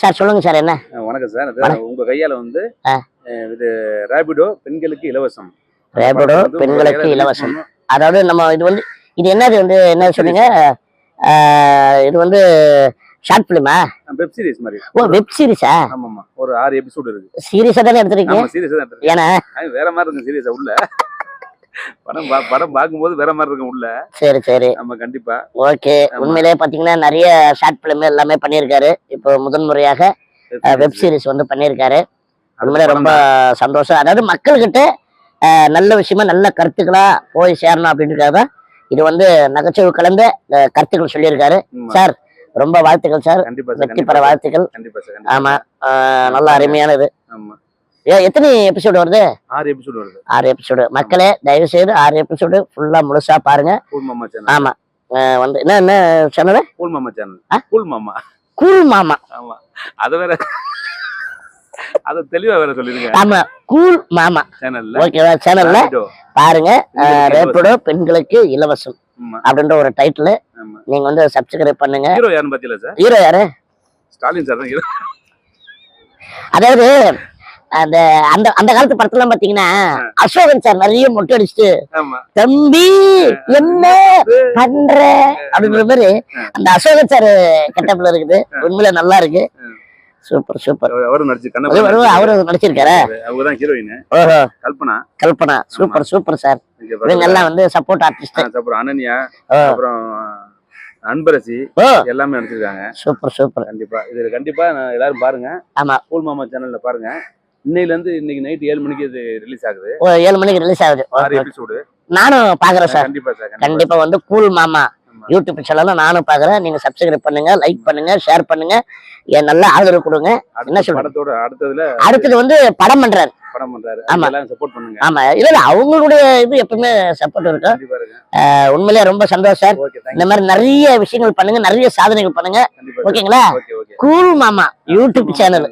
Sir சொல்லுங்க sir என்ன? வணக்கம் சார். உங்க கையால வந்து இது ரேபிடோ பெண்களுக்கு இலவசம். ரேபிடோ பெண்களுக்கு இலவசம். அதாவது நம்ம இது வந்து இது என்னது வந்து என்ன ஆஹ் இது வந்து ஷார்ட் ஃபிலிமா. வெப் சீரிஸ் மாதிரி. ஓ வெப் சீரிஸா ஆமாமா ஒரு ஆறு எபிசோடு இருக்கு. சீரியஸா தானே எடுத்திருக்கீங்க? சீரியஸ் தான் இருக்கு. ஏன்னா? வேற மாதிரி இருக்கு சீரியஸா உள்ள. படம் படம் பார்க்கும்போது வேற மாதிரி இருக்கும் உள்ள. சரி சரி. நம்ம கண்டிப்பா. ஓகே. உண்மையிலேயே பாத்தீங்கன்னா நிறைய ஷார்ட் ஃபிலிம் எல்லாமே பண்ணியிருக்காரு. இப்போ முதன்முறையாக வெப் சீரிஸ் வந்து பண்ணியிருக்காரு. உண்மையிலே ரொம்ப சந்தோஷம். அதாவது மக்கள்கிட்ட நல்ல விஷயமா நல்ல கருத்துக்களா போய் சேரணும் அப்படின்றதுக்காக தான் இது வந்து நகைச்சுவை கலந்த கருத்துக்கள் சொல்லியிருக்காரு. சார் ரொம்ப வாழ்த்துக்கள் சார். வெற்றி பெற. வாழ்த்துக்கள். ஆமா. நல்ல அருமையானது. எத்தனை எபிசோடு வருது? ஆறு எபிசோடு வருது. ஆறு எபிசோடு மக்களே தயவு செய்து ஆறு எபிசோடு ஃபுல்லா முழுசா பாருங்க. ஆமா. வந்து என்ன என்ன channel cool Mama channel? Cool Mama cool Mama ஆமா. அது வேற அத தெளிவா வேற சொல்லிருங்க ஆமா கூல் மாமா சேனல்ல ஓகேவா சேனல்ல பாருங்க. ரேப்பிடோ பெண்களுக்கு இலவசம் அப்படின்ற ஒரு டைட்டில் நீங்க வந்து சப்ஸ்கிரைப் பண்ணுங்க. ஹீரோ யாருன்னு பாத்தீங்களா சார் ஹீரோ யாரு? ஸ்டாலின் சார் தான் ஹீரோ அதாவது அந்த அந்த அந்த காலத்து படத்துல பாத்தீங்கன்னா அசோகன் சார் நிறைய மொட்டை அடிச்சுட்டு தம்பி என்ன பண்ற? அப்படின்ற மாதிரி அந்த அசோகன் சார் கெட்டப்ல இருக்குது. உண்மையில நல்லா இருக்கு. Super super. அவரும் நடிச்சிருக்காரு? ஹீரோயின் ஓஹோ. Kalpana. Kalpana. Super super sir. இவங்க. எல்லாம் வந்து சப்போர்ட் ஆர்டிஸ்ட் அப்புறம் அனன்யா. அப்புறம் அன்பரசி எல்லாமே நடிச்சிருக்காங்க. Super super. கண்டிப்பா. இது கண்டிப்பா எல்லாரும் பாருங்க. ஆமா. ஸ்கூல் மாமா சேனல்ல பாருங்க. இன்னையில இருந்து இன்னைக்கு நைட் ஏழு மணிக்கு இது ரிலீஸ் ஆகுது. ஓ ஏழு மணிக்கு ரிலீஸ் ஆகுது. ஆறு Okay. எபிசோடு நானும் பாக்குறேன் சார் கண்டிப்பா சார் கண்டிப்பா. வந்து கூல் மாமா. யூடியூப் சேனல்ல நானும் பாக்குறேன். நீங்க சப்ஸ்கிரைப் பண்ணுங்க லைக் பண்ணுங்க ஷேர் பண்ணுங்க. என் நல்ல ஆதரவு கொடுங்க. என்ன சொல்றது? படத்தோட அடுத்ததுல அடுத்தது வந்து படம் பண்றாரு. படம் பண்றாரு. ஆமா. சப்போர்ட் பண்ணுங்க. ஆமா. இல்ல அவங்களுடைய இது எப்பவுமே சப்போர்ட் இருக்கும். உண்மையிலேயே ரொம்ப சந்தோஷம் சார் இந்த மாதிரி நிறைய விஷயங்கள் பண்ணுங்க நிறைய சாதனைகள் பண்ணுங்க. ஓகேங்களா okay okay cool Mama. YouTube channel